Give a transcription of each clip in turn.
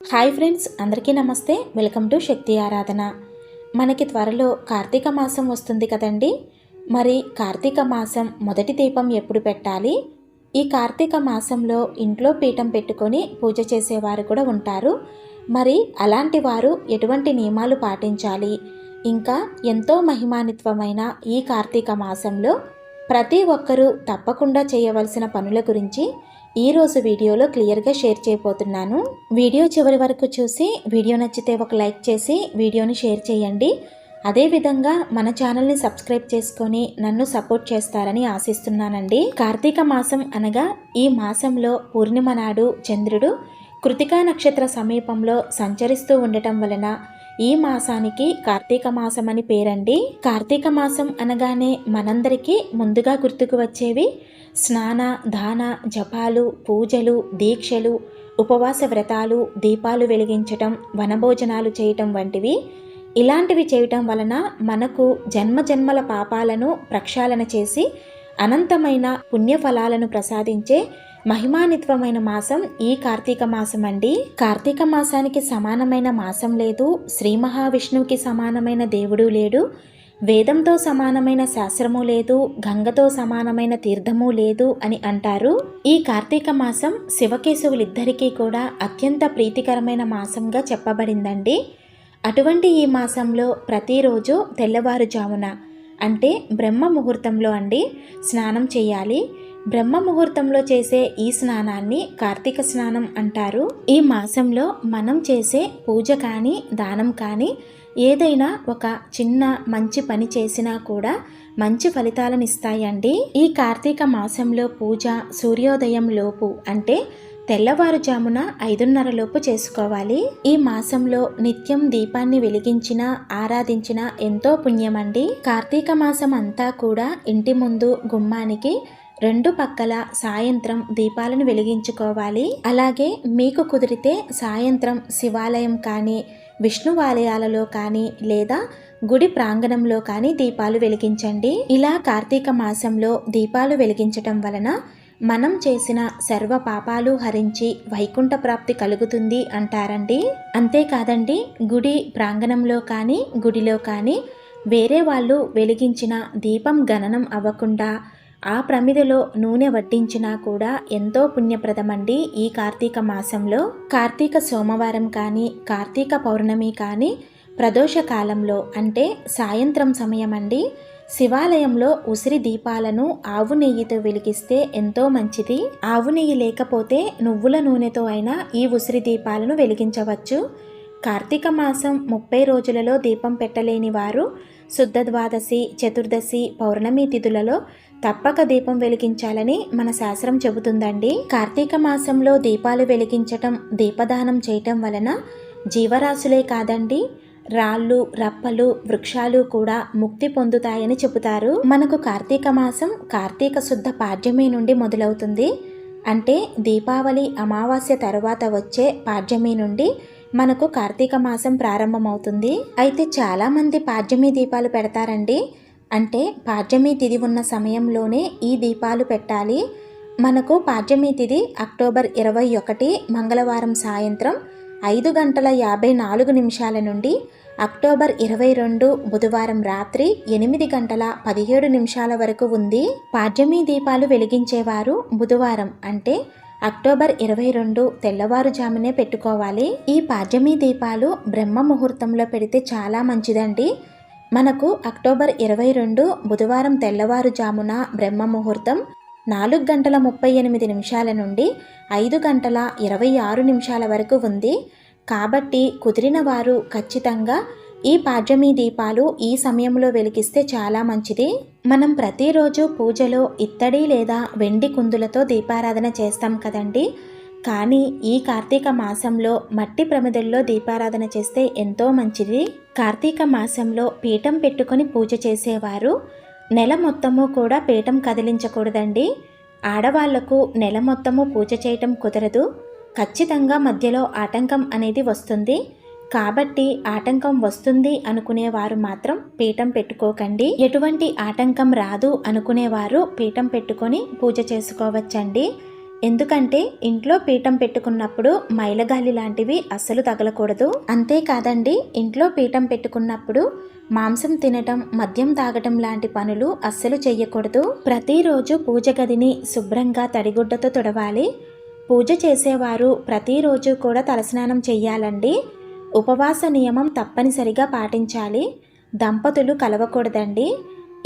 Hi friends అందరికీ నమస్తే. Welcome to శక్తి ఆరాధన. మనకి త్వరలో కార్తీక మాసం వస్తుంది కదండి? మరి కార్తీక మాసం మొదటి దీపం ఎప్పుడు పెట్టాలి? ఈ కార్తీక మాసంలో ఇంట్లో పీఠం పెట్టుకొని పూజ చేసేవారు కూడా ఉంటారు. మరి అలాంటి వారు ఎటువంటి నియమాలు పాటించాలి? ఇంకా ఎంతో మహిమానిత్వమైన ఈ కార్తీక మాసంలో ప్రతి ఒక్కరూ తప్పకుండా చేయవలసిన పనుల గురించి ఈరోజు వీడియోలో క్లియర్గా షేర్ చేయబోతున్నాను. వీడియో చివరి వరకు చూసి వీడియో నచ్చితే ఒక లైక్ చేసి వీడియోని షేర్ చేయండి. అదేవిధంగా మన ఛానల్ని సబ్స్క్రైబ్ చేసుకొని నన్ను సపోర్ట్ చేస్తారని ఆశిస్తున్నానండి. కార్తీక మాసం అనగా ఈ మాసంలో పూర్ణిమ నాడు చంద్రుడు కృతికా నక్షత్ర సమీపంలో సంచరిస్తూ ఉండటం వలన ఈ మాసానికి కార్తీక మాసం అని పేరండి. కార్తీక మాసం అనగానే మనందరికీ ముందుగా గుర్తుకు వచ్చేవి స్నాన దాన జపాలు పూజలు దీక్షలు ఉపవాస వ్రతాలు దీపాలు వెలిగించటం వనభోజనాలు చేయటం వంటివి. ఇలాంటివి చేయటం వలన మనకు జన్మ జన్మల పాపాలను ప్రక్షాళన చేసి అనంతమైన పుణ్యఫలాలను ప్రసాదించే మహిమానిత్వమైన మాసం ఈ కార్తీక మాసం అండి కార్తీక మాసానికి సమానమైన మాసం లేదు. శ్రీ మహావిష్ణువుకి సమానమైన దేవుడు లేడు. వేదంతో సమానమైన శాస్త్రము లేదు. గంగతో సమానమైన తీర్థము లేదు అని అంటారు. ఈ కార్తీక మాసం శివకేశవులిద్దరికీ కూడా అత్యంత ప్రీతికరమైన మాసంగా చెప్పబడిందండి. అటువంటి ఈ మాసంలో ప్రతిరోజు తెల్లవారుజామున అంటే బ్రహ్మ ముహూర్తంలో అండి స్నానం చేయాలి. బ్రహ్మ ముహూర్తంలో చేసే ఈ స్నానాన్ని కార్తీక స్నానం అంటారు. ఈ మాసంలో మనం చేసే పూజ కానీ దానం కానీ ఏదైనా ఒక చిన్న మంచి పని చేసినా కూడా మంచి ఫలితాలను ఇస్తాయండి. ఈ కార్తీక మాసంలో పూజ సూర్యోదయం లోపు అంటే తెల్లవారుజామున ఐదున్నర లోపు చేసుకోవాలి. ఈ మాసంలో నిత్యం దీపాన్ని వెలిగించిన ఆరాధించిన ఎంతో పుణ్యమండి. కార్తీక మాసం అంతా కూడా ఇంటి ముందు గుమ్మానికి రెండు పక్కల సాయంత్రం దీపాలను వెలిగించుకోవాలి. అలాగే మీకు కుదిరితే సాయంత్రం శివాలయం కానీ విష్ణువాలయాలలో కానీ లేదా గుడి ప్రాంగణంలో కానీ దీపాలు వెలిగించండి. ఇలా కార్తీక మాసంలో దీపాలు వెలిగించటం వలన మనం చేసిన సర్వ పాపాలు హరించి వైకుంఠ ప్రాప్తి కలుగుతుంది అంటారండి. అంతేకాదండి గుడి ప్రాంగణంలో కానీ గుడిలో కానీ వేరే వాళ్ళు వెలిగించిన దీపం గణనం అవ్వకుండా ఆ ప్రమిదలో నూనె వడ్డించినా కూడా ఎంతో పుణ్యప్రదమండి ఈ కార్తీక మాసంలో. కార్తీక సోమవారం కానీ కార్తీక పౌర్ణమి కానీ ప్రదోష కాలంలో అంటే సాయంత్రం సమయం అండి శివాలయంలో ఉసిరి దీపాలను ఆవు నెయ్యితో వెలిగిస్తే ఎంతో మంచిది. ఆవు నెయ్యి లేకపోతే నువ్వుల నూనెతో అయినా ఈ ఉసిరి దీపాలను వెలిగించవచ్చు. కార్తీక మాసం ముప్పై రోజులలో దీపం పెట్టలేని వారు శుద్ధ ద్వాదశి చతుర్దశి పౌర్ణమి తిథులలో తప్పక దీపం వెలిగించాలని మన శాస్త్రం చెబుతుందండి. కార్తీక మాసంలో దీపాలు వెలిగించటం దీపదానం చేయటం వలన జీవరాశులే కాదండి. రాళ్ళు రప్పలు వృక్షాలు కూడా ముక్తి పొందుతాయని చెబుతారు. మనకు కార్తీక మాసం కార్తీక శుద్ధ పాడ్యమి నుండి మొదలవుతుంది. అంటే దీపావళి అమావాస్య తర్వాత వచ్చే పాడ్యమి నుండి మనకు కార్తీక మాసం ప్రారంభమవుతుంది. అయితే చాలామంది పాడ్యమి దీపాలు పెడతారండి. అంటే పాడ్యమి తిథి ఉన్న సమయంలోనే ఈ దీపాలు పెట్టాలి. మనకు పాడ్యమి తిథి అక్టోబర్ ఇరవై ఒకటి మంగళవారం సాయంత్రం ఐదు గంటల యాభై నాలుగు నిమిషాల నుండి అక్టోబర్ ఇరవై రెండు బుధవారం రాత్రి ఎనిమిది గంటల పదిహేడు నిమిషాల వరకు ఉంది. పాడ్యమి దీపాలు వెలిగించేవారు బుధవారం అంటే అక్టోబర్ ఇరవై రెండు తెల్లవారుజామునే పెట్టుకోవాలి. ఈ పాడ్యమి దీపాలు బ్రహ్మ ముహూర్తంలో పెడితే చాలా మంచిదండి. మనకు అక్టోబర్ ఇరవై రెండు బుధవారం తెల్లవారుజామున బ్రహ్మ ముహూర్తం నాలుగు గంటల ముప్పై ఎనిమిది నిమిషాల నుండి ఐదు గంటల ఇరవై ఆరు నిమిషాల వరకు ఉంది. కాబట్టి కుదిరిన వారు ఖచ్చితంగా ఈ పాడ్యమి దీపాలు ఈ సమయంలో వెలిగిస్తే చాలా మంచిది. మనం ప్రతిరోజు పూజలో ఇత్తడి లేదా వెండి కుందులతో దీపారాధన చేస్తాం కదండి. కానీ ఈ కార్తీక మాసంలో మట్టి ప్రమిదల్లో దీపారాధన చేస్తే ఎంతో మంచిది. కార్తీక మాసంలో పీఠం పెట్టుకొని పూజ చేసేవారు నెల మొత్తము కూడా పీఠం కదిలించకూడదండి. ఆడవాళ్ళకు నెల మొత్తము పూజ చేయటం కుదరదు. ఖచ్చితంగా మధ్యలో ఆటంకం అనేది వస్తుంది. కాబట్టి ఆటంకం వస్తుంది అనుకునేవారు మాత్రం పీఠం పెట్టుకోకండి. ఎటువంటి ఆటంకం రాదు అనుకునేవారు పీఠం పెట్టుకొని పూజ చేసుకోవచ్చండి. ఎందుకంటే ఇంట్లో పీఠం పెట్టుకున్నప్పుడు మైలగాలి లాంటివి అస్సలు తగలకూడదు. అంతేకాదండి ఇంట్లో పీఠం పెట్టుకున్నప్పుడు మాంసం తినటం మద్యం తాగటం లాంటి పనులు అస్సలు చేయకూడదు ప్రతిరోజు పూజ గదిని శుభ్రంగా తడిగుడ్డతో తుడవాలి. పూజ చేసేవారు ప్రతిరోజు కూడా తలస్నానం చేయాలండి ఉపవాస నియమం తప్పనిసరిగా పాటించాలి. దంపతులు కలవకూడదండి.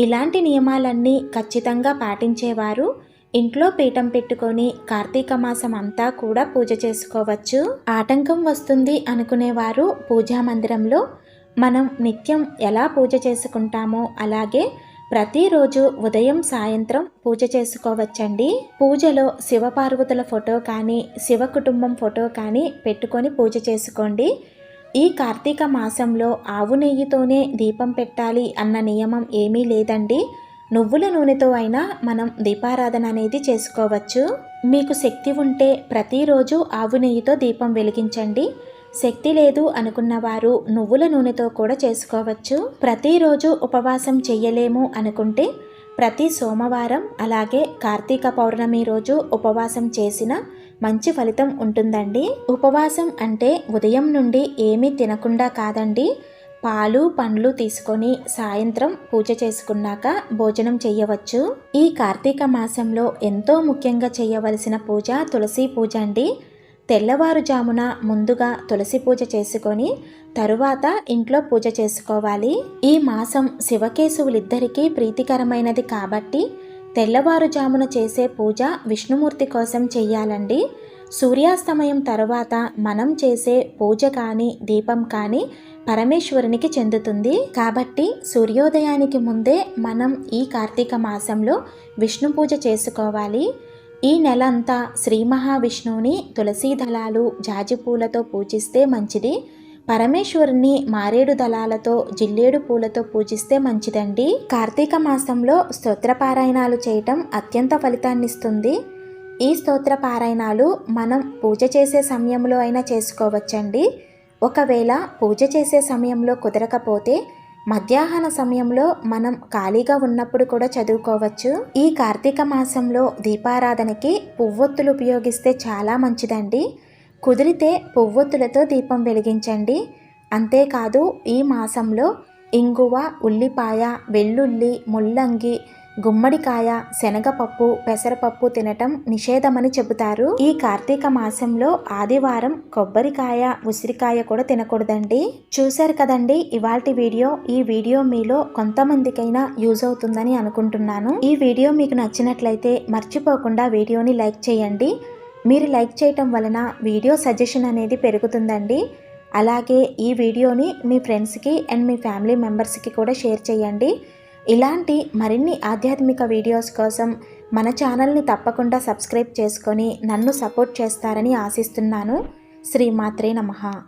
ఇలాంటి నియమాలన్నీ ఖచ్చితంగా పాటించేవారు ఇంట్లో పీఠం పెట్టుకొని కార్తీక మాసం అంతా కూడా పూజ చేసుకోవచ్చు. ఆటంకం వస్తుంది అనుకునేవారు పూజా మందిరంలో. మనం నిత్యం ఎలా పూజ చేసుకుంటామో అలాగే ప్రతిరోజు ఉదయం సాయంత్రం పూజ చేసుకోవచ్చండి. పూజలో శివపార్వతుల ఫోటో కానీ శివ కుటుంబం ఫోటో కానీ పెట్టుకొని పూజ చేసుకోండి. ఈ కార్తీక మాసంలో ఆవు నెయ్యితోనే దీపం పెట్టాలి అన్న నియమం ఏమీ లేదండి. నువ్వుల నూనెతో అయినా మనం దీపారాధన అనేది చేసుకోవచ్చు. మీకు శక్తి ఉంటే ప్రతిరోజు ఆవు నెయ్యితో దీపం వెలిగించండి. శక్తి లేదు అనుకున్నవారు నువ్వుల నూనెతో కూడా చేసుకోవచ్చు. ప్రతిరోజు ఉపవాసం చెయ్యలేము అనుకుంటే ప్రతి సోమవారం అలాగే కార్తీక పౌర్ణమి రోజు ఉపవాసం చేసిన మంచి ఫలితం ఉంటుందండి. ఉపవాసం అంటే ఉదయం నుండి ఏమీ తినకుండా కాదండి. పాలు పండ్లు తీసుకొని సాయంత్రం పూజ చేసుకున్నాక భోజనం చేయవచ్చు ఈ కార్తీక మాసంలో ఎంతో ముఖ్యంగా చేయవలసిన పూజ తులసి పూజ అండి. తెల్లవారుజామున ముందుగా తులసి పూజ చేసుకొని తరువాత ఇంట్లో పూజ చేసుకోవాలి. ఈ మాసం శివకేశవులిద్దరికీ ప్రీతికరమైనది కాబట్టి తెల్లవారుజామున చేసే పూజ విష్ణుమూర్తి కోసం చెయ్యాలండి. సూర్యాస్తమయం తరువాత మనం చేసే పూజ కానీ దీపం కానీ పరమేశ్వరునికి చెందుతుంది. కాబట్టి సూర్యోదయానికి ముందే మనం ఈ కార్తీక మాసంలో విష్ణు పూజ చేసుకోవాలి. ఈ నెల అంతా శ్రీ మహావిష్ణువుని తులసీ దళాలు జాజి పూలతో పూజిస్తే మంచిది పరమేశ్వరుని మారేడు దళాలతో జిల్లేడు పూలతో పూజిస్తే మంచిదండి. కార్తీక మాసంలో స్తోత్రపారాయణాలు చేయటం అత్యంత ఫలితాన్నిస్తుంది. ఈ స్తోత్ర పారాయణాలు మనం పూజ చేసే సమయంలో అయినా చేసుకోవచ్చండి. ఒకవేళ పూజ చేసే సమయంలో కుదరకపోతే మధ్యాహ్న సమయంలో మనం ఖాళీగా ఉన్నప్పుడు కూడా చదువుకోవచ్చు. ఈ కార్తీక మాసంలో దీపారాధనకి పువ్వొత్తులు ఉపయోగిస్తే చాలా మంచిదండి. కుదిరితే పువ్వొత్తులతో దీపం వెలిగించండి. అంతేకాదు ఈ మాసంలో ఇంగువ ఉల్లిపాయ వెల్లుల్లి ముల్లంగి గుమ్మడికాయ శనగపప్పు పెసరపప్పు తినటం నిషేధమని చెబుతారు. ఈ కార్తీక మాసంలో ఆదివారం కొబ్బరికాయ ఉసిరికాయ కూడా తినకూడదండి. చూశారు కదండి ఇవాల్టి వీడియో. ఈ వీడియో మీలో కొంతమందికైనా యూజ్ అవుతుందని అనుకుంటున్నాను. ఈ వీడియో మీకు నచ్చినట్లయితే మర్చిపోకుండా వీడియోని లైక్ చేయండి. మీరు లైక్ చేయటం వలన వీడియో సజెషన్ అనేది పెరుగుతుందండి. అలాగే ఈ వీడియోని మీ ఫ్రెండ్స్కి అండ్ మీ ఫ్యామిలీ మెంబర్స్కి కూడా షేర్ చేయండి. ఇలాంటి మరిన్ని ఆధ్యాత్మిక వీడియోస్ కోసం మన ఛానల్ని తప్పకుండా సబ్స్క్రైబ్ చేసుకొని నన్ను సపోర్ట్ చేస్తారని ఆశిస్తున్నాను. శ్రీమాత్రే నమ.